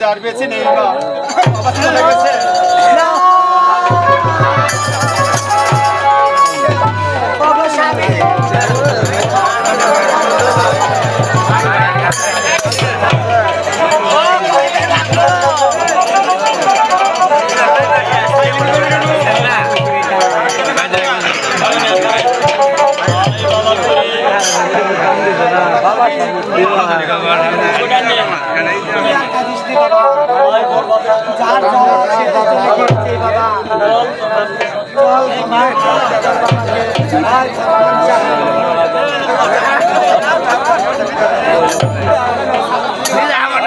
আর বেশি নেই বাবা আমার